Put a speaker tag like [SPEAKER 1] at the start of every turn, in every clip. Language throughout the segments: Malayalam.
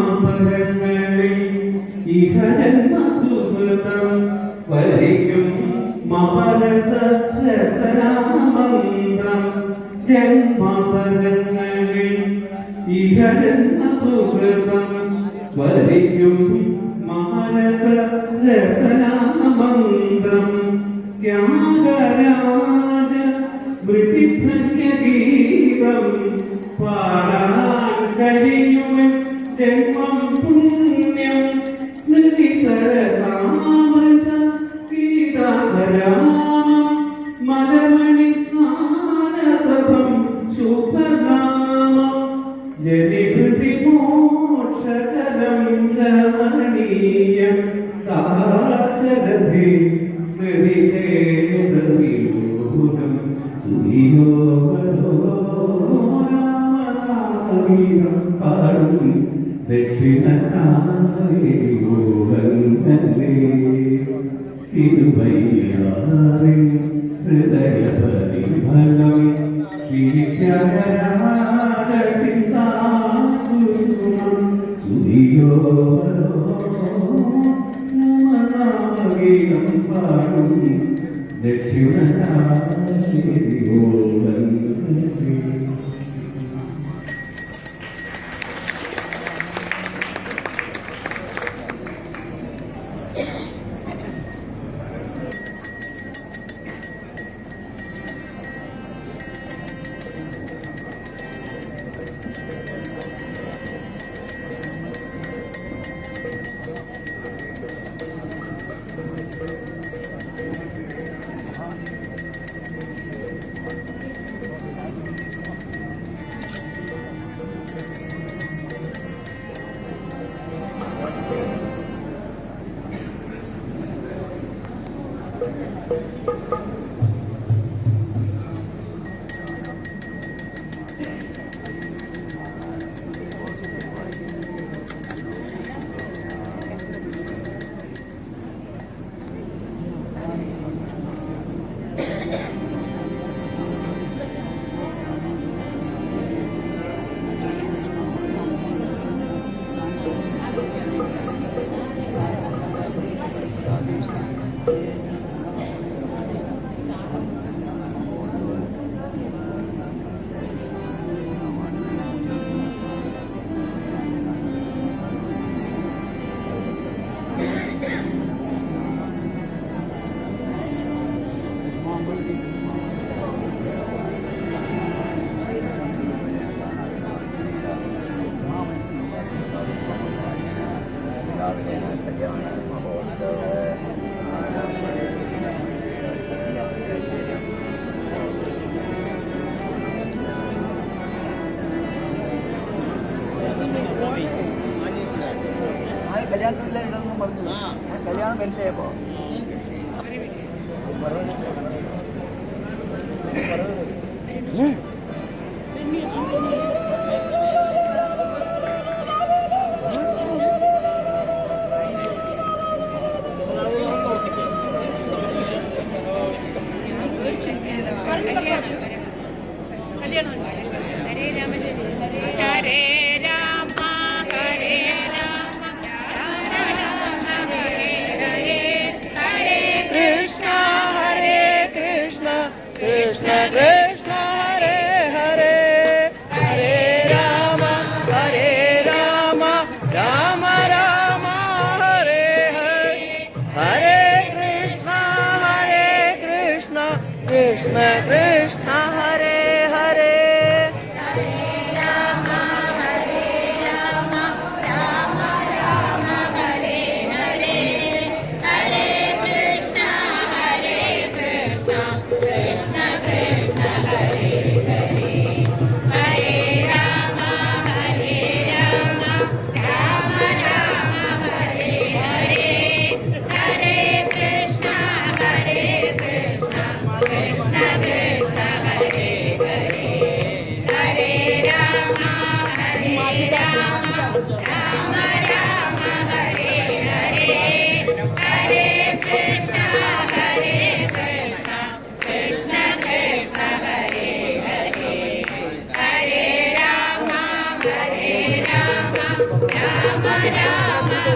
[SPEAKER 1] ജന്മപരങ്ങളിൽ ഇഹജന്മസുഹൃതം വരിക്കും മമരസ രസനാമന്ത്രം ജന്മപരങ്ങളിൽ ഇഹജന്മസുഹൃതം വരിക്കും 子欲
[SPEAKER 2] കല്യാണത്തില്ല ഇതൊന്നും പറഞ്ഞു. കല്യാണം വരില്ലേ അപ്പോ? കല്യാണം ഹരേ രാമചന്ദ്രൻ. ഹരേ
[SPEAKER 1] Madrid.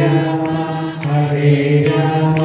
[SPEAKER 1] Rama, Hare Rama.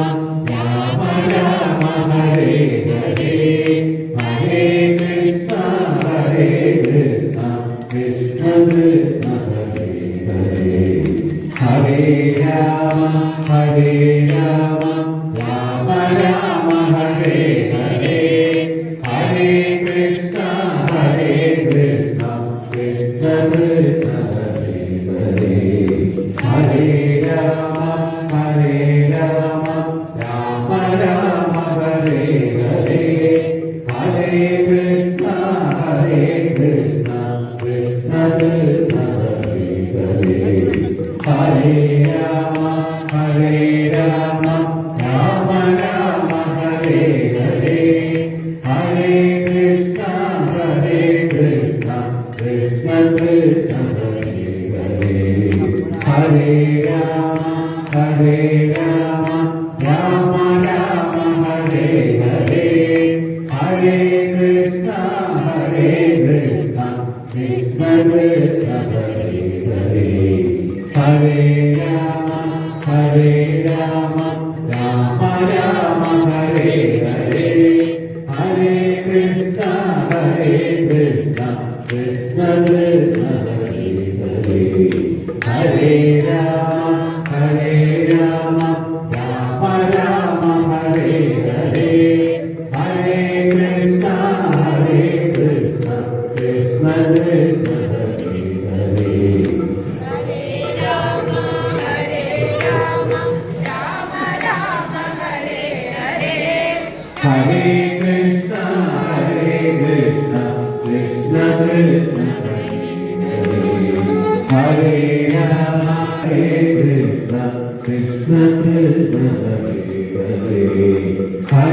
[SPEAKER 1] es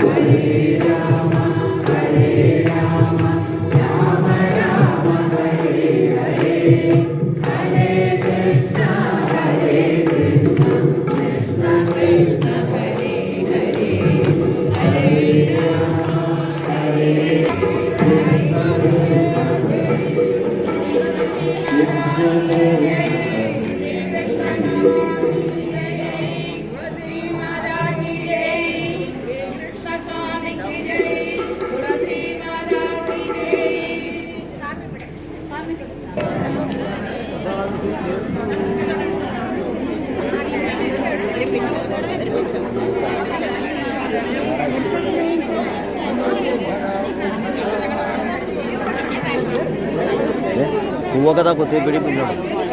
[SPEAKER 1] Hare Rama.
[SPEAKER 2] कुआ कदा कुत्ते पीड़ित